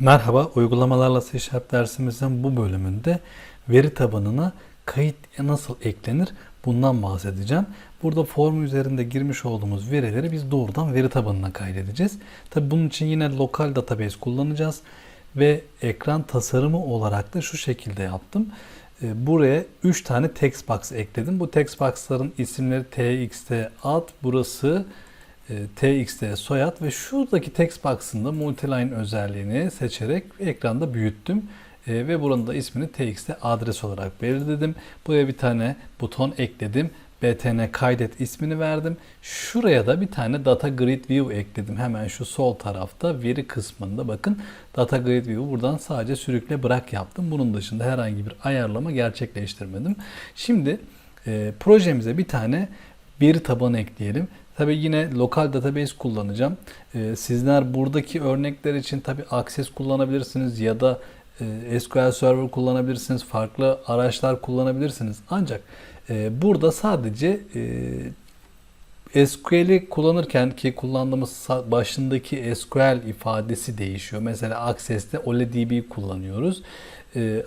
Merhaba, uygulamalarla C Sharp dersimizin bu bölümünde veri tabanına kayıt nasıl eklenir bundan bahsedeceğim. Burada form üzerinde girmiş olduğumuz verileri biz doğrudan veri tabanına kaydedeceğiz. Tabi bunun için yine lokal database kullanacağız ve ekran tasarımı olarak da şu şekilde yaptım. Ee, Buraya 3 tane text box ekledim. Bu text box'ların isimleri txt ad, burası txt soyad ve şuradaki text box'ın da multiline özelliğini seçerek ekranda büyüttüm. E, ve buranın da ismini txt adres olarak belirledim. Buraya bir tane buton ekledim. btn kaydet ismini verdim. Şuraya da bir tane data grid view ekledim. Hemen şu sol tarafta veri kısmında bakın data grid view buradan sadece sürükle bırak yaptım. Bunun dışında herhangi bir ayarlama gerçekleştirmedim. Şimdi e, projemize bir tane veri tabanı ekleyelim. Tabi yine lokal database kullanacağım. Ee, sizler buradaki örnekler için tabi Access kullanabilirsiniz ya da e, SQL Server kullanabilirsiniz. Farklı araçlar kullanabilirsiniz. Ancak e, burada sadece e, SQL'i kullanırken ki kullandığımız başındaki SQL ifadesi değişiyor. Mesela Access'te OLEDB kullanıyoruz.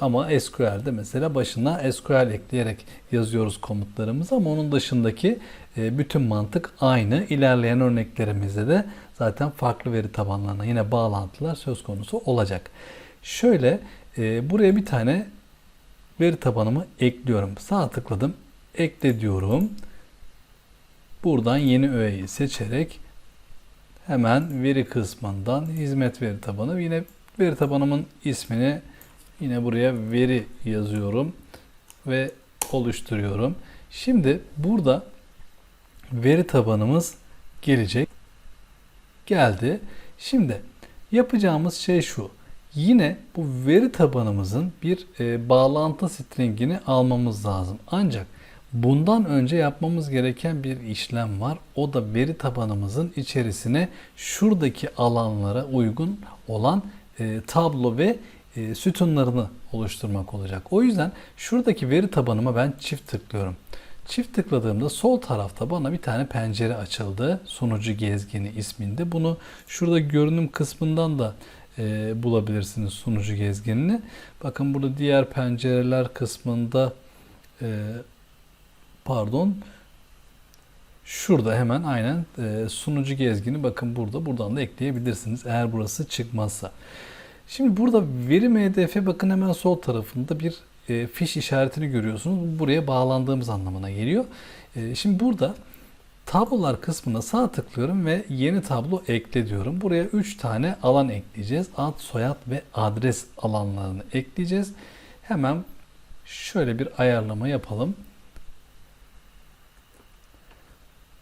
Ama SQL'de mesela başına SQL ekleyerek yazıyoruz komutlarımızı ama onun dışındaki bütün mantık aynı. İlerleyen örneklerimizde de zaten farklı veri tabanlarına yine bağlantılar söz konusu olacak. Şöyle e, buraya bir tane veri tabanımı ekliyorum. Sağ tıkladım. Ekle diyorum. Buradan yeni öğeyi seçerek hemen veri kısmından hizmet veri tabanı yine veri tabanımın ismini Yine buraya veri yazıyorum ve oluşturuyorum. Şimdi burada veri tabanımız gelecek. Geldi. Şimdi yapacağımız şey şu. Yine bu veri tabanımızın bir e, bağlantı stringini almamız lazım. Ancak bundan önce yapmamız gereken bir işlem var. O da veri tabanımızın içerisine şuradaki alanlara uygun olan e, tablo ve e, sütunlarını oluşturmak olacak. O yüzden şuradaki veri tabanıma ben çift tıklıyorum. Çift tıkladığımda sol tarafta bana bir tane pencere açıldı. Sunucu gezgini isminde. Bunu şurada görünüm kısmından da e, bulabilirsiniz sunucu gezginini. Bakın burada diğer pencereler kısmında e, pardon Şurada hemen aynen e, sunucu gezgini bakın burada. Buradan da ekleyebilirsiniz eğer burası çıkmazsa. Şimdi burada veri mdf bakın hemen sol tarafında bir e, fiş işaretini görüyorsunuz. Bu buraya bağlandığımız anlamına geliyor. E, şimdi burada tablolar kısmına sağ tıklıyorum ve yeni tablo ekle diyorum. Buraya 3 tane alan ekleyeceğiz. Ad, soyad ve adres alanlarını ekleyeceğiz. Hemen şöyle bir ayarlama yapalım.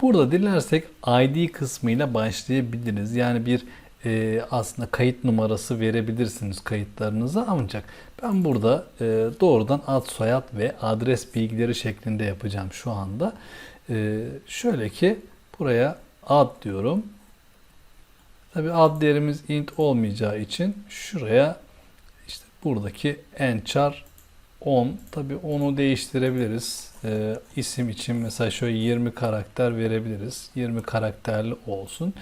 Burada dilersek ID kısmıyla başlayabiliriz. Yani bir e, aslında kayıt numarası verebilirsiniz kayıtlarınıza ancak ben burada e, doğrudan ad soyad ve adres bilgileri şeklinde yapacağım şu anda. E, şöyle ki buraya ad diyorum. Tabi ad değerimiz int olmayacağı için şuraya işte buradaki enchar 10 tabi onu değiştirebiliriz. E, isim için mesela şöyle 20 karakter verebiliriz. 20 karakterli olsun.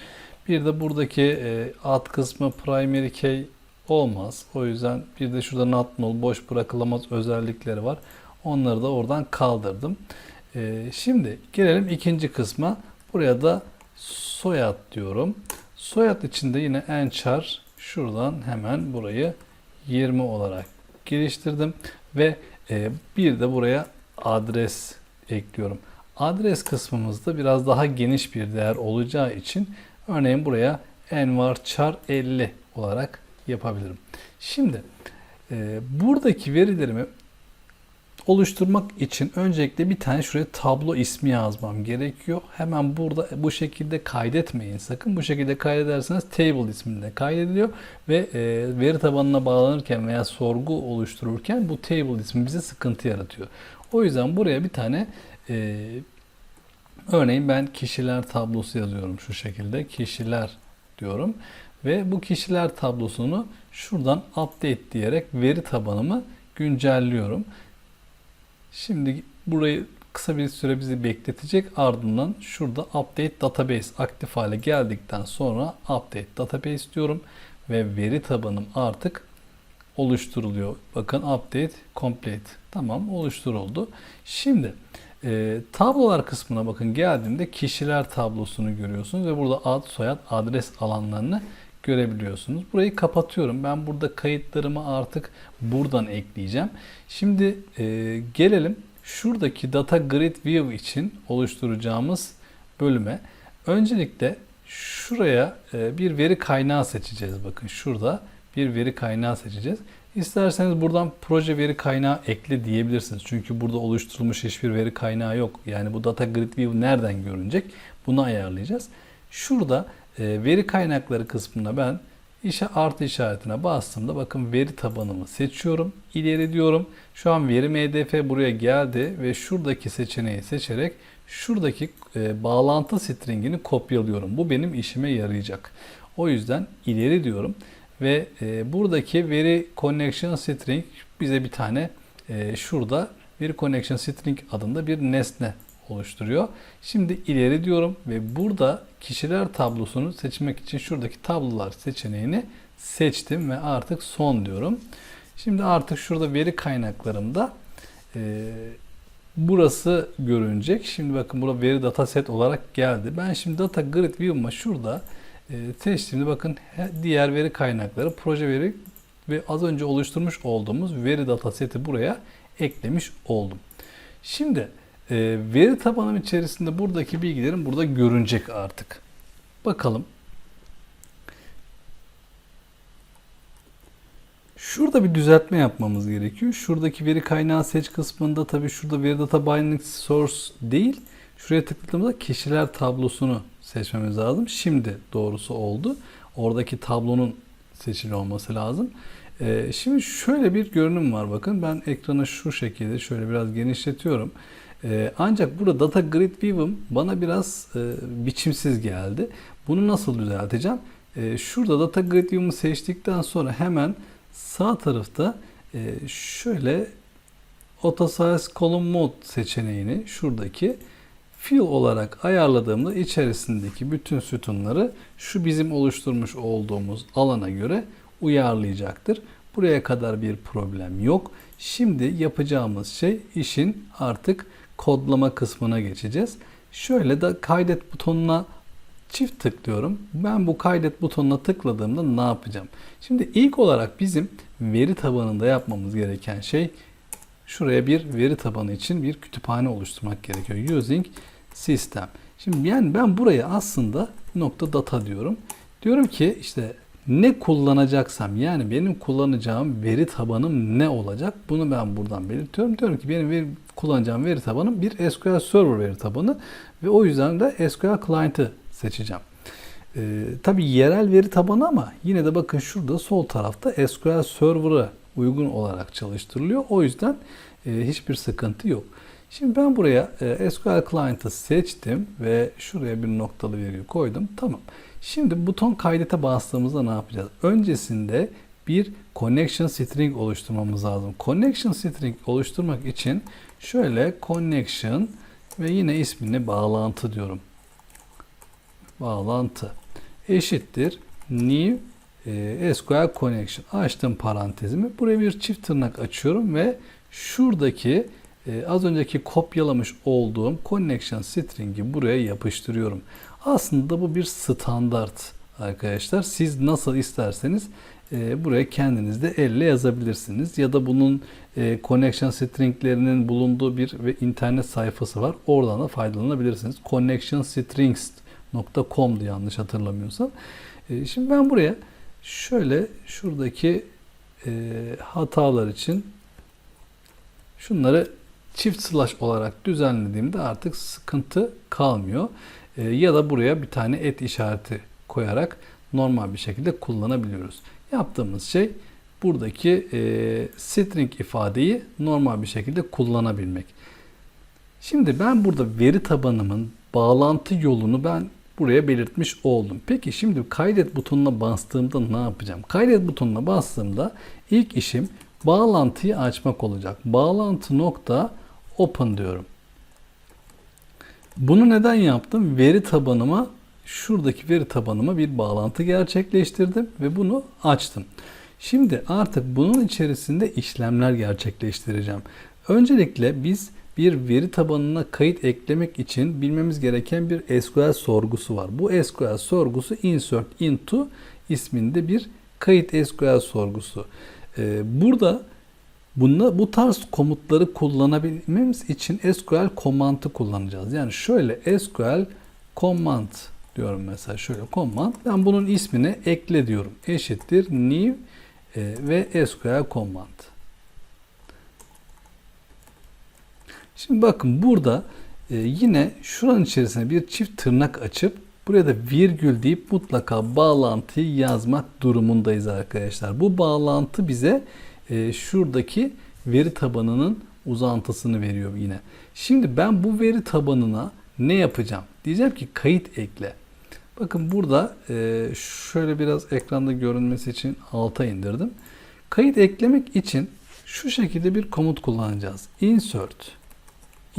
Bir de buradaki e, ad kısmı primary key olmaz. O yüzden bir de şurada not null boş bırakılamaz özellikleri var. Onları da oradan kaldırdım. E, şimdi gelelim ikinci kısma. Buraya da soyad diyorum. Soyad içinde yine enchar şuradan hemen burayı 20 olarak geliştirdim ve e, bir de buraya adres ekliyorum. Adres kısmımızda biraz daha geniş bir değer olacağı için Örneğin buraya envar char 50 olarak yapabilirim. Şimdi e, buradaki verilerimi oluşturmak için öncelikle bir tane şuraya tablo ismi yazmam gerekiyor. Hemen burada bu şekilde kaydetmeyin sakın. Bu şekilde kaydederseniz table isminde kaydediliyor ve e, veri tabanına bağlanırken veya sorgu oluştururken bu table ismi bize sıkıntı yaratıyor. O yüzden buraya bir tane e, Örneğin ben kişiler tablosu yazıyorum şu şekilde. Kişiler diyorum. Ve bu kişiler tablosunu şuradan update diyerek veri tabanımı güncelliyorum. Şimdi burayı kısa bir süre bizi bekletecek. Ardından şurada update database aktif hale geldikten sonra update database diyorum ve veri tabanım artık oluşturuluyor. Bakın update complete. Tamam oluşturuldu. Şimdi e, tablolar kısmına bakın geldiğimde kişiler tablosunu görüyorsunuz ve burada ad, soyad, adres alanlarını görebiliyorsunuz. Burayı kapatıyorum. Ben burada kayıtlarımı artık buradan ekleyeceğim. Şimdi e, gelelim şuradaki Data Grid View için oluşturacağımız bölüme. Öncelikle şuraya e, bir veri kaynağı seçeceğiz. Bakın şurada bir veri kaynağı seçeceğiz. İsterseniz buradan proje veri kaynağı ekle diyebilirsiniz. Çünkü burada oluşturulmuş hiçbir veri kaynağı yok. Yani bu Data Grid View nereden görünecek? Bunu ayarlayacağız. Şurada e, veri kaynakları kısmında ben işe artı işaretine bastığımda bakın veri tabanımı seçiyorum. İleri diyorum. Şu an veri MDF buraya geldi ve şuradaki seçeneği seçerek şuradaki e, bağlantı stringini kopyalıyorum. Bu benim işime yarayacak. O yüzden ileri diyorum ve e, buradaki veri connection string bize bir tane e, şurada veri connection string adında bir nesne oluşturuyor. Şimdi ileri diyorum ve burada kişiler tablosunu seçmek için şuradaki tablolar seçeneğini seçtim ve artık son diyorum. Şimdi artık şurada veri kaynaklarımda e, burası görünecek. Şimdi bakın burada veri dataset olarak geldi. Ben şimdi data grid view'uma şurada seçtiğimde bakın diğer veri kaynakları proje veri ve az önce oluşturmuş olduğumuz veri dataseti buraya eklemiş oldum. Şimdi e, veri tabanım içerisinde buradaki bilgilerim burada görünecek artık. Bakalım. Şurada bir düzeltme yapmamız gerekiyor. Şuradaki veri kaynağı seç kısmında tabii şurada veri data binding source değil. Şuraya tıkladığımızda kişiler tablosunu seçmemiz lazım. Şimdi doğrusu oldu. Oradaki tablonun seçili olması lazım. Ee, şimdi şöyle bir görünüm var bakın. Ben ekranı şu şekilde şöyle biraz genişletiyorum. Ee, ancak burada Data Grid View'ım bana biraz e, biçimsiz geldi. Bunu nasıl düzelteceğim? Ee, şurada Data Grid View'umu seçtikten sonra hemen sağ tarafta e, şöyle Auto Size Column Mode seçeneğini şuradaki fill olarak ayarladığımda içerisindeki bütün sütunları şu bizim oluşturmuş olduğumuz alana göre uyarlayacaktır. Buraya kadar bir problem yok. Şimdi yapacağımız şey işin artık kodlama kısmına geçeceğiz. Şöyle de kaydet butonuna çift tıklıyorum. Ben bu kaydet butonuna tıkladığımda ne yapacağım? Şimdi ilk olarak bizim veri tabanında yapmamız gereken şey şuraya bir veri tabanı için bir kütüphane oluşturmak gerekiyor. Using system. Şimdi yani ben buraya aslında nokta data diyorum. Diyorum ki işte ne kullanacaksam yani benim kullanacağım veri tabanım ne olacak? Bunu ben buradan belirtiyorum. Diyorum ki benim veri, kullanacağım veri tabanım bir SQL Server veri tabanı ve o yüzden de SQL Client'ı seçeceğim. Ee, tabii yerel veri tabanı ama yine de bakın şurada sol tarafta SQL Server'a uygun olarak çalıştırılıyor. O yüzden e, hiçbir sıkıntı yok. Şimdi ben buraya e, SQL Client'ı seçtim ve şuraya bir noktalı virgül koydum. Tamam. Şimdi buton kaydete bastığımızda ne yapacağız? Öncesinde bir connection string oluşturmamız lazım. Connection string oluşturmak için şöyle connection ve yine ismini bağlantı diyorum. Bağlantı eşittir new e, SQL connection. Açtım parantezimi. Buraya bir çift tırnak açıyorum ve şuradaki e, az önceki kopyalamış olduğum connection string'i buraya yapıştırıyorum. Aslında bu bir standart arkadaşlar. Siz nasıl isterseniz e, buraya kendiniz de elle yazabilirsiniz. Ya da bunun e, connection stringlerinin bulunduğu bir ve internet sayfası var. Oradan da faydalanabilirsiniz. connectionstrings.com'du yanlış hatırlamıyorsam. E, şimdi ben buraya şöyle şuradaki hatalar için şunları çift slash olarak düzenlediğimde artık sıkıntı kalmıyor. E, ya da buraya bir tane et işareti koyarak normal bir şekilde kullanabiliyoruz. Yaptığımız şey buradaki e, string ifadeyi normal bir şekilde kullanabilmek. Şimdi ben burada veri tabanımın bağlantı yolunu ben buraya belirtmiş oldum. Peki şimdi kaydet butonuna bastığımda ne yapacağım? Kaydet butonuna bastığımda ilk işim bağlantıyı açmak olacak. Bağlantı nokta open diyorum. Bunu neden yaptım? Veri tabanıma şuradaki veri tabanıma bir bağlantı gerçekleştirdim ve bunu açtım. Şimdi artık bunun içerisinde işlemler gerçekleştireceğim. Öncelikle biz bir veri tabanına kayıt eklemek için bilmemiz gereken bir SQL sorgusu var. Bu SQL sorgusu insert into isminde bir kayıt SQL sorgusu. Ee, burada Bunda, bu tarz komutları kullanabilmemiz için SQL komandı kullanacağız. Yani şöyle SQL command diyorum mesela şöyle command. Ben bunun ismini ekle diyorum. Eşittir new e, ve SQL command. Şimdi bakın burada e, yine şuranın içerisine bir çift tırnak açıp buraya da virgül deyip mutlaka bağlantıyı yazmak durumundayız arkadaşlar. Bu bağlantı bize e, şuradaki veri tabanının uzantısını veriyor yine. Şimdi ben bu veri tabanına ne yapacağım? Diyeceğim ki kayıt ekle. Bakın burada e, şöyle biraz ekranda görünmesi için alta indirdim. Kayıt eklemek için şu şekilde bir komut kullanacağız. Insert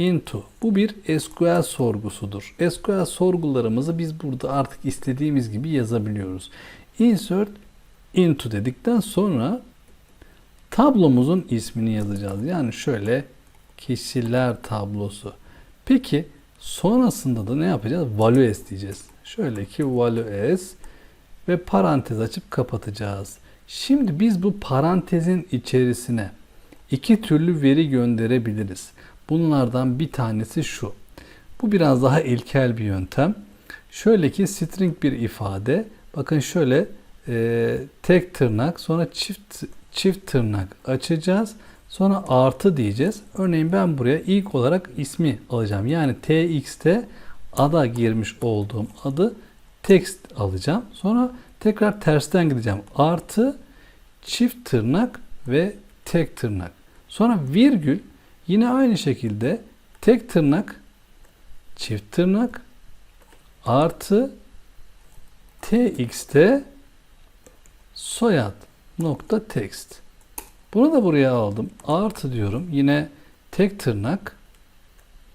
into. Bu bir SQL sorgusudur. SQL sorgularımızı biz burada artık istediğimiz gibi yazabiliyoruz. Insert into dedikten sonra tablomuzun ismini yazacağız. Yani şöyle kişiler tablosu. Peki sonrasında da ne yapacağız? Values diyeceğiz. Şöyle ki values ve parantez açıp kapatacağız. Şimdi biz bu parantezin içerisine iki türlü veri gönderebiliriz. Bunlardan bir tanesi şu. Bu biraz daha ilkel bir yöntem. Şöyle ki string bir ifade. Bakın şöyle e, tek tırnak sonra çift çift tırnak açacağız. Sonra artı diyeceğiz. Örneğin ben buraya ilk olarak ismi alacağım. Yani tx'te ada girmiş olduğum adı text alacağım. Sonra tekrar tersten gideceğim. Artı çift tırnak ve tek tırnak. Sonra virgül yine aynı şekilde tek tırnak çift tırnak artı tx'te soyad nokta text. Bunu da buraya aldım. Artı diyorum. Yine tek tırnak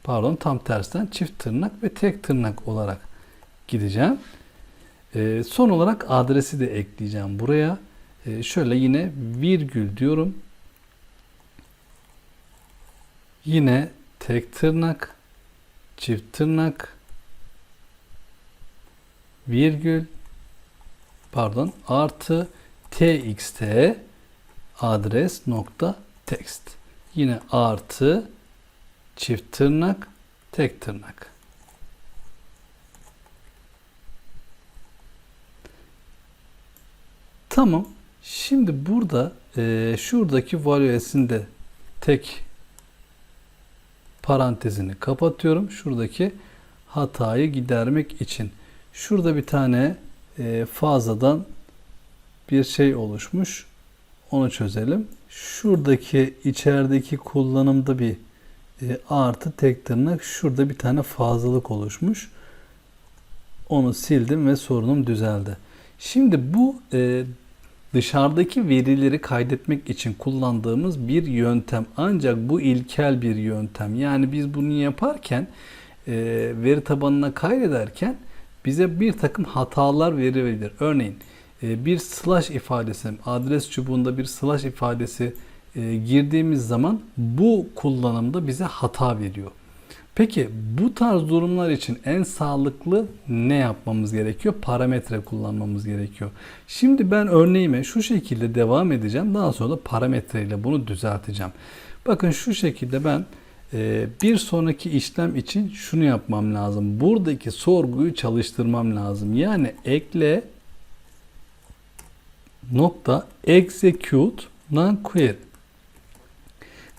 pardon tam tersten çift tırnak ve tek tırnak olarak gideceğim. Ee, son olarak adresi de ekleyeceğim buraya. Ee, şöyle yine virgül diyorum. Yine tek tırnak, çift tırnak, virgül, pardon artı txt adres nokta text. Yine artı çift tırnak tek tırnak. Tamam. Şimdi burada e, şuradaki values'in de tek parantezini kapatıyorum. Şuradaki hatayı gidermek için. Şurada bir tane e, fazladan bir şey oluşmuş. Onu çözelim. Şuradaki içerideki kullanımda bir e, artı tek tırnak. Şurada bir tane fazlalık oluşmuş. Onu sildim ve sorunum düzeldi. Şimdi bu e, dışarıdaki verileri kaydetmek için kullandığımız bir yöntem. Ancak bu ilkel bir yöntem. Yani biz bunu yaparken e, veri tabanına kaydederken bize bir takım hatalar verebilir. Örneğin e, bir slash ifadesi, adres çubuğunda bir slash ifadesi e, girdiğimiz zaman bu kullanımda bize hata veriyor. Peki bu tarz durumlar için en sağlıklı ne yapmamız gerekiyor? Parametre kullanmamız gerekiyor. Şimdi ben örneğime şu şekilde devam edeceğim. Daha sonra da parametre ile bunu düzelteceğim. Bakın şu şekilde ben e, bir sonraki işlem için şunu yapmam lazım. Buradaki sorguyu çalıştırmam lazım. Yani ekle nokta execute non-query.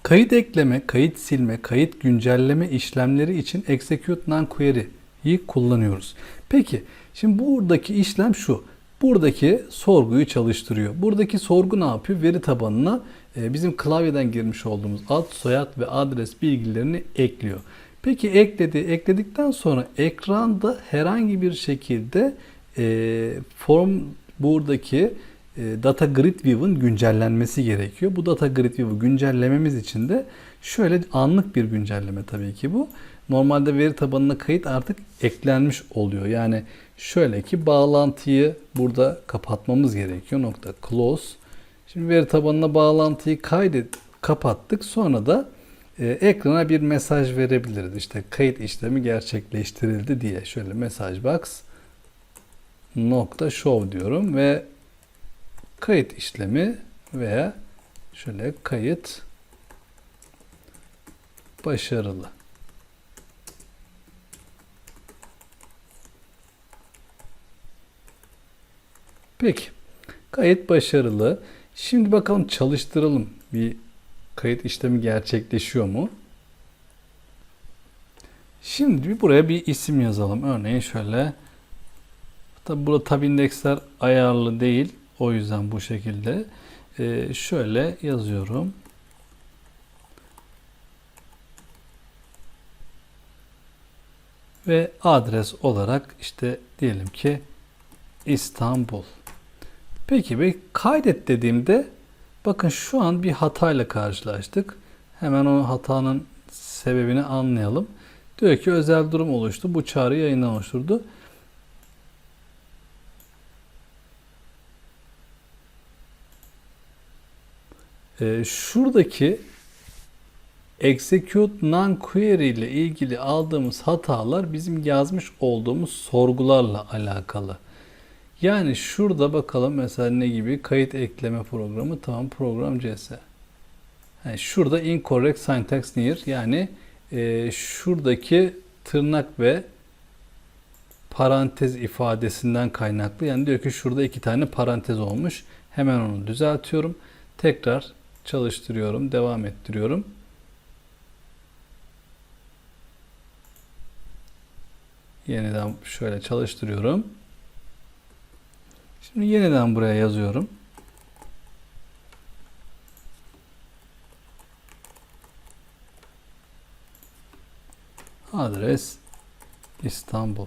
Kayıt ekleme, kayıt silme, kayıt güncelleme işlemleri için execute non-query'yi kullanıyoruz. Peki, şimdi buradaki işlem şu. Buradaki sorguyu çalıştırıyor. Buradaki sorgu ne yapıyor? Veri tabanına e, bizim klavyeden girmiş olduğumuz ad, soyad ve adres bilgilerini ekliyor. Peki ekledi. Ekledikten sonra ekranda herhangi bir şekilde e, form buradaki Data Grid View'ın güncellenmesi gerekiyor. Bu Data Grid View'u güncellememiz için de şöyle anlık bir güncelleme tabii ki bu. Normalde veri tabanına kayıt artık eklenmiş oluyor. Yani Şöyle ki bağlantıyı burada kapatmamız gerekiyor. Nokta close. Şimdi veri tabanına bağlantıyı kaydet kapattık. Sonra da e, ekrana bir mesaj verebiliriz. İşte kayıt işlemi gerçekleştirildi diye. Şöyle mesaj box nokta show diyorum ve kayıt işlemi veya şöyle kayıt başarılı. Peki. Kayıt başarılı. Şimdi bakalım çalıştıralım. Bir kayıt işlemi gerçekleşiyor mu? Şimdi buraya bir isim yazalım. Örneğin şöyle. Tabi burada tab indeksler ayarlı değil. O yüzden bu şekilde. Ee, şöyle yazıyorum. Ve adres olarak işte diyelim ki İstanbul. Peki bir kaydet dediğimde bakın şu an bir hatayla karşılaştık. Hemen o hatanın sebebini anlayalım. Diyor ki özel durum oluştu. Bu çağrı yayından oluşturdu. Ee, şuradaki execute non-query ile ilgili aldığımız hatalar bizim yazmış olduğumuz sorgularla alakalı. Yani şurada bakalım mesela ne gibi kayıt ekleme programı tamam program CS. Yani şurada incorrect syntax near yani e, şuradaki tırnak ve parantez ifadesinden kaynaklı. Yani diyor ki şurada iki tane parantez olmuş. Hemen onu düzeltiyorum. Tekrar çalıştırıyorum, devam ettiriyorum. Yeniden şöyle çalıştırıyorum. Şimdi yeniden buraya yazıyorum. Adres İstanbul.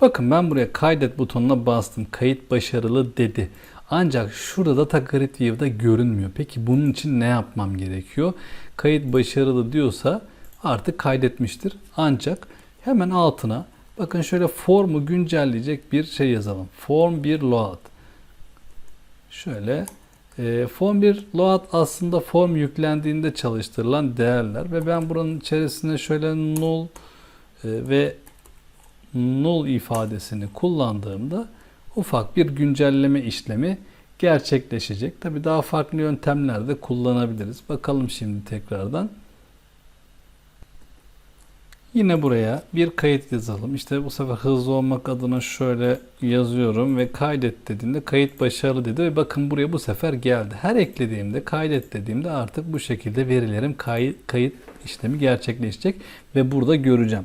Bakın ben buraya kaydet butonuna bastım. Kayıt başarılı dedi. Ancak şurada Data Grid View'da görünmüyor. Peki bunun için ne yapmam gerekiyor? Kayıt başarılı diyorsa artık kaydetmiştir. Ancak hemen altına bakın şöyle formu güncelleyecek bir şey yazalım. Form 1 load. Şöyle e, form 1 load aslında form yüklendiğinde çalıştırılan değerler ve ben buranın içerisine şöyle null e, ve null ifadesini kullandığımda ufak bir güncelleme işlemi gerçekleşecek. Tabi daha farklı yöntemler de kullanabiliriz. Bakalım şimdi tekrardan. Yine buraya bir kayıt yazalım. İşte bu sefer hızlı olmak adına şöyle yazıyorum ve kaydet dediğimde kayıt başarılı dedi ve bakın buraya bu sefer geldi. Her eklediğimde kaydet dediğimde artık bu şekilde verilerim kayıt, kayıt işlemi gerçekleşecek ve burada göreceğim.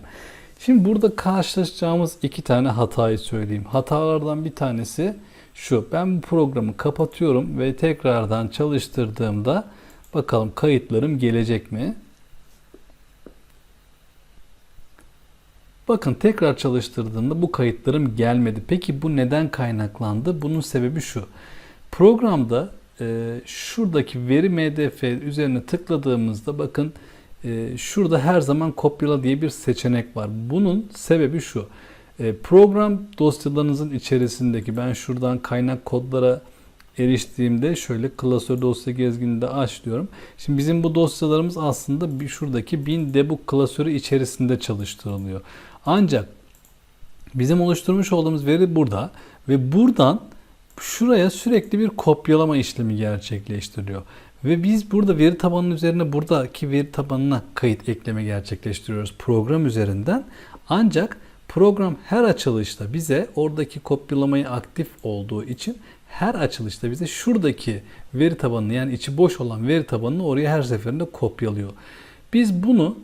Şimdi burada karşılaşacağımız iki tane hatayı söyleyeyim. Hatalardan bir tanesi şu. Ben bu programı kapatıyorum ve tekrardan çalıştırdığımda bakalım kayıtlarım gelecek mi? Bakın tekrar çalıştırdığımda bu kayıtlarım gelmedi. Peki bu neden kaynaklandı? Bunun sebebi şu. Programda e, şuradaki veri MDF üzerine tıkladığımızda bakın e, şurada her zaman kopyala diye bir seçenek var. Bunun sebebi şu. E, program dosyalarınızın içerisindeki ben şuradan kaynak kodlara eriştiğimde şöyle klasör dosya gezgininde aç diyorum. Şimdi bizim bu dosyalarımız aslında bir şuradaki bin debug klasörü içerisinde çalıştırılıyor. Ancak bizim oluşturmuş olduğumuz veri burada ve buradan şuraya sürekli bir kopyalama işlemi gerçekleştiriyor. Ve biz burada veri tabanının üzerine buradaki veri tabanına kayıt ekleme gerçekleştiriyoruz program üzerinden. Ancak program her açılışta bize oradaki kopyalamayı aktif olduğu için her açılışta bize şuradaki veri tabanını yani içi boş olan veri tabanını oraya her seferinde kopyalıyor. Biz bunu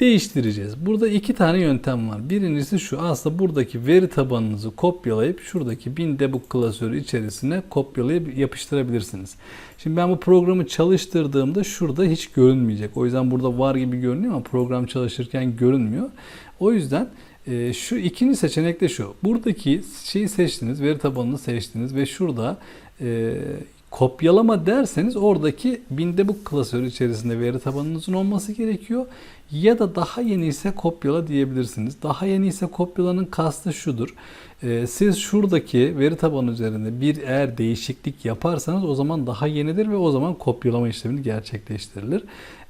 değiştireceğiz. Burada iki tane yöntem var. Birincisi şu aslında buradaki veri tabanınızı kopyalayıp şuradaki bin debug klasörü içerisine kopyalayıp yapıştırabilirsiniz. Şimdi ben bu programı çalıştırdığımda şurada hiç görünmeyecek. O yüzden burada var gibi görünüyor ama program çalışırken görünmüyor. O yüzden e, şu ikinci seçenek de şu. Buradaki şeyi seçtiniz, veri tabanını seçtiniz ve şurada e, Kopyalama derseniz oradaki binde bu klasörü içerisinde veri tabanınızın olması gerekiyor. Ya da daha yeni ise kopyala diyebilirsiniz. Daha yeni ise kopyalanın kastı şudur. Ee, siz şuradaki veri tabanı üzerinde bir eğer değişiklik yaparsanız o zaman daha yenidir ve o zaman kopyalama işlemini gerçekleştirilir.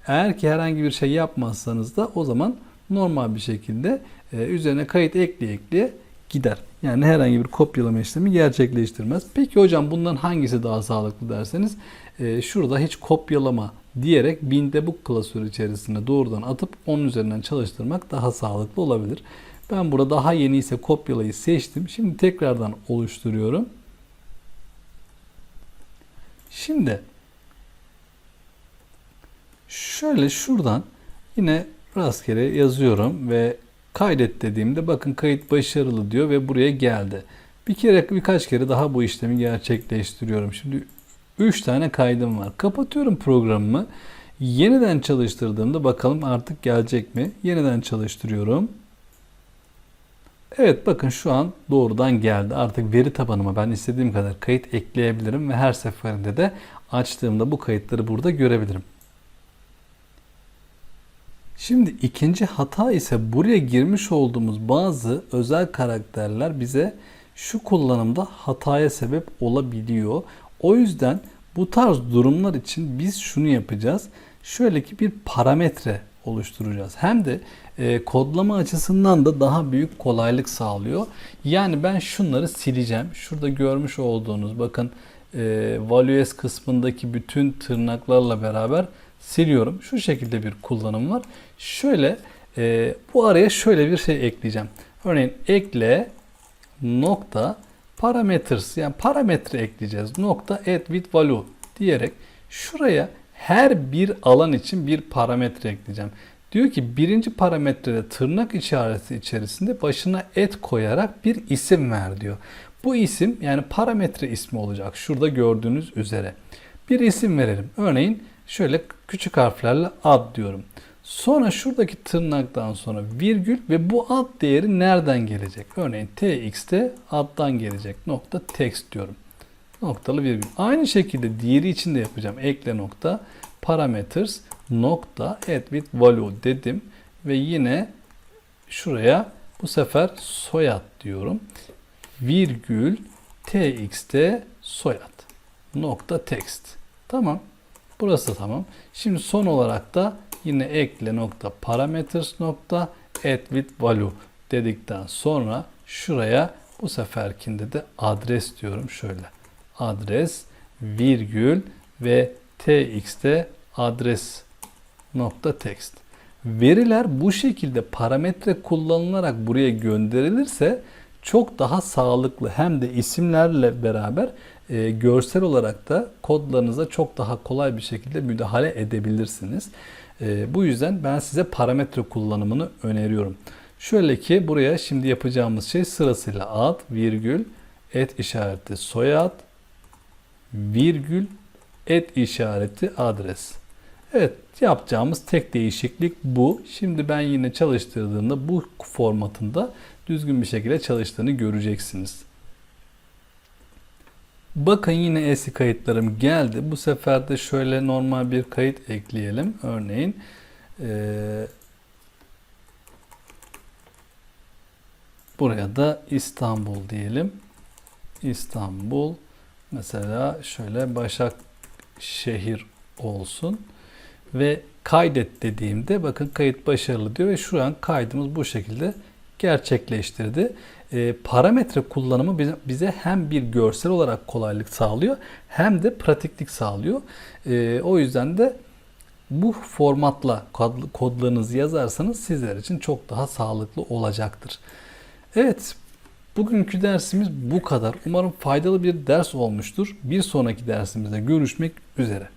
Eğer ki herhangi bir şey yapmazsanız da o zaman normal bir şekilde e, üzerine kayıt ekleye ekleye gider. Yani herhangi bir kopyalama işlemi gerçekleştirmez. Peki hocam bundan hangisi daha sağlıklı derseniz e, şurada hiç kopyalama diyerek binde bu klasörü içerisine doğrudan atıp onun üzerinden çalıştırmak daha sağlıklı olabilir. Ben burada daha yeni ise kopyalayı seçtim. Şimdi tekrardan oluşturuyorum. Şimdi şöyle şuradan yine rastgele yazıyorum ve kaydet dediğimde bakın kayıt başarılı diyor ve buraya geldi. Bir kere birkaç kere daha bu işlemi gerçekleştiriyorum. Şimdi 3 tane kaydım var. Kapatıyorum programımı. Yeniden çalıştırdığımda bakalım artık gelecek mi? Yeniden çalıştırıyorum. Evet bakın şu an doğrudan geldi. Artık veri tabanıma ben istediğim kadar kayıt ekleyebilirim ve her seferinde de açtığımda bu kayıtları burada görebilirim. Şimdi ikinci hata ise buraya girmiş olduğumuz bazı özel karakterler bize şu kullanımda hataya sebep olabiliyor. O yüzden bu tarz durumlar için biz şunu yapacağız. Şöyle ki bir parametre oluşturacağız. Hem de e, kodlama açısından da daha büyük kolaylık sağlıyor. Yani ben şunları sileceğim. Şurada görmüş olduğunuz bakın e, values kısmındaki bütün tırnaklarla beraber siliyorum. Şu şekilde bir kullanım var. Şöyle e, bu araya şöyle bir şey ekleyeceğim. Örneğin ekle nokta parameters yani parametre ekleyeceğiz. Nokta add with value diyerek şuraya her bir alan için bir parametre ekleyeceğim. Diyor ki birinci parametrede tırnak işareti içerisinde başına et koyarak bir isim ver diyor. Bu isim yani parametre ismi olacak. Şurada gördüğünüz üzere. Bir isim verelim. Örneğin şöyle küçük harflerle ad diyorum. Sonra şuradaki tırnaktan sonra virgül ve bu ad değeri nereden gelecek? Örneğin tx'te addan gelecek. Nokta text diyorum. Noktalı virgül. Aynı şekilde diğeri için de yapacağım. Ekle nokta parameters nokta add with value dedim ve yine şuraya bu sefer soyad diyorum. Virgül tx'te soyad nokta text. Tamam. Burası tamam. Şimdi son olarak da yine ekle nokta parameters nokta add with value dedikten sonra şuraya bu seferkinde de adres diyorum şöyle. Adres virgül ve tx'te adres nokta text. Veriler bu şekilde parametre kullanılarak buraya gönderilirse çok daha sağlıklı hem de isimlerle beraber e, görsel olarak da kodlarınıza çok daha kolay bir şekilde müdahale edebilirsiniz. E, bu yüzden ben size parametre kullanımını öneriyorum. Şöyle ki buraya şimdi yapacağımız şey sırasıyla ad, virgül, et işareti soyad, virgül, et işareti adres. Evet yapacağımız tek değişiklik bu. Şimdi ben yine çalıştırdığımda bu formatında düzgün bir şekilde çalıştığını göreceksiniz. Bakın yine eski kayıtlarım geldi. Bu sefer de şöyle normal bir kayıt ekleyelim. Örneğin ee, buraya da İstanbul diyelim. İstanbul mesela şöyle Başakşehir olsun ve kaydet dediğimde bakın kayıt başarılı diyor ve şu an kaydımız bu şekilde gerçekleştirdi. E, parametre kullanımı bize, hem bir görsel olarak kolaylık sağlıyor hem de pratiklik sağlıyor. E, o yüzden de bu formatla kod, kodlarınızı yazarsanız sizler için çok daha sağlıklı olacaktır. Evet, bugünkü dersimiz bu kadar. Umarım faydalı bir ders olmuştur. Bir sonraki dersimizde görüşmek üzere.